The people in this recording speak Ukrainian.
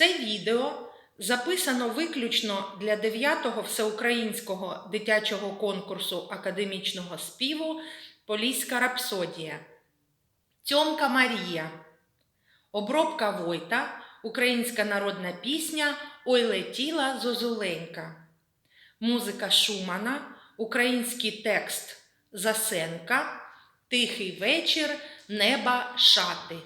Це відео записано виключно для 9-го всеукраїнського дитячого конкурсу академічного співу Поліська рапсодія. Тьомка Марія. Обробка Войта. Українська народна пісня Ой летіла зозуленька. Музика Шумана. Український текст Засенка. Тихий вечір. Неба шати.